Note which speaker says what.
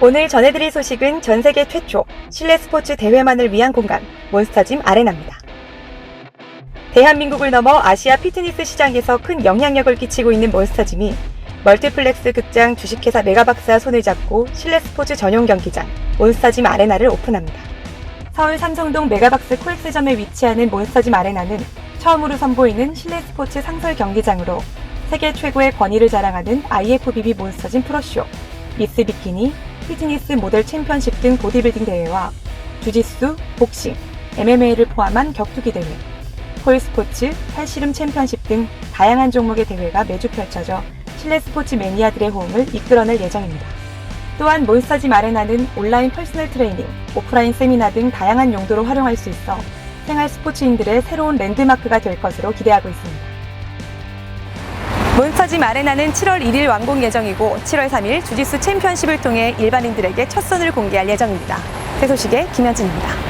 Speaker 1: 오늘 전해드릴 소식은 전 세계 최초 실내 스포츠 대회만을 위한 공간 몬스터짐 아레나입니다. 대한민국을 넘어 아시아 피트니스 시장에서 큰 영향력을 끼치고 있는 몬스터짐이 멀티플렉스 극장 주식회사 메가박스와 손을 잡고 실내 스포츠 전용 경기장 몬스터짐 아레나를 오픈합니다. 서울 삼성동 메가박스 코엑스점에 위치하는 몬스터짐 아레나는 처음으로 선보이는 실내 스포츠 상설 경기장으로 세계 최고의 권위를 자랑하는 IFBB 몬스터짐 프로쇼, 미스 비키니, 피트니스 모델 챔피언십 등 보디빌딩 대회와 주짓수, 복싱, MMA를 포함한 격투기 대회, 폴스포츠, 팔씨름 챔피언십 등 다양한 종목의 대회가 매주 펼쳐져 실내 스포츠 매니아들의 호응을 이끌어낼 예정입니다. 또한 몬스터짐 아레나는 온라인 퍼스널 트레이닝, 오프라인 세미나 등 다양한 용도로 활용할 수 있어 생활 스포츠인들의 새로운 랜드마크가 될 것으로 기대하고 있습니다. 몬스터짐 아레나는 7월 1일 완공 예정이고 7월 3일 주짓수 챔피언십을 통해 일반인들에게 첫 선을 공개할 예정입니다. 새 소식의 김현진입니다.